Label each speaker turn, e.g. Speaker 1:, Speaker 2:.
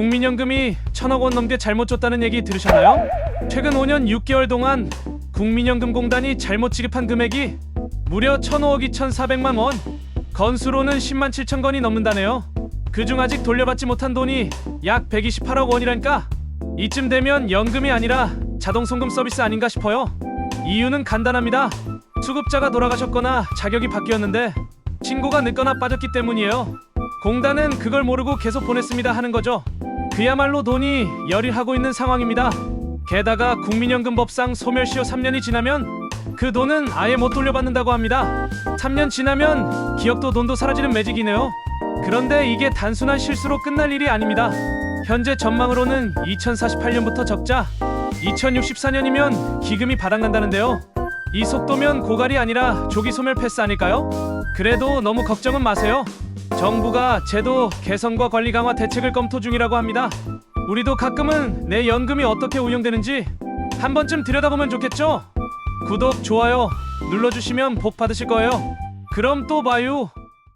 Speaker 1: 국민연금이 천억 원 넘게 잘못 줬다는 얘기 들으셨나요? 최근 5년 6개월 동안 국민연금공단이 잘못 지급한 금액이 무려 1,005억 2,400만 원. 건수로는 10만 7천 건이 넘는다네요. 그중 아직 돌려받지 못한 돈이 약 128억 원이라니까. 이쯤 되면 연금이 아니라 자동 송금 서비스 아닌가 싶어요. 이유는 간단합니다. 수급자가 돌아가셨거나 자격이 바뀌었는데 신고가 늦거나 빠졌기 때문이에요. 공단은 그걸 모르고 계속 보냈습니다 하는 거죠. 그야말로 돈이 열일하고 있는 상황입니다. 게다가 국민연금법상 소멸시효 3년이 지나면 그 돈은 아예 못 돌려받는다고 합니다. 3년 지나면 기억도 돈도 사라지는 매직이네요. 그런데 이게 단순한 실수로 끝날 일이 아닙니다. 현재 전망으로는 2048년부터 적자, 2064년이면 기금이 바닥난다는데요. 이 속도면 고갈이 아니라 조기 소멸 패스 아닐까요? 그래도 너무 걱정은 마세요. 정부가 제도 개선과 관리 강화 대책을 검토 중이라고 합니다. 우리도 가끔은 내 연금이 어떻게 운영되는지 한 번쯤 들여다보면 좋겠죠? 구독, 좋아요 눌러주시면 복 받으실 거예요. 그럼 또 봐요.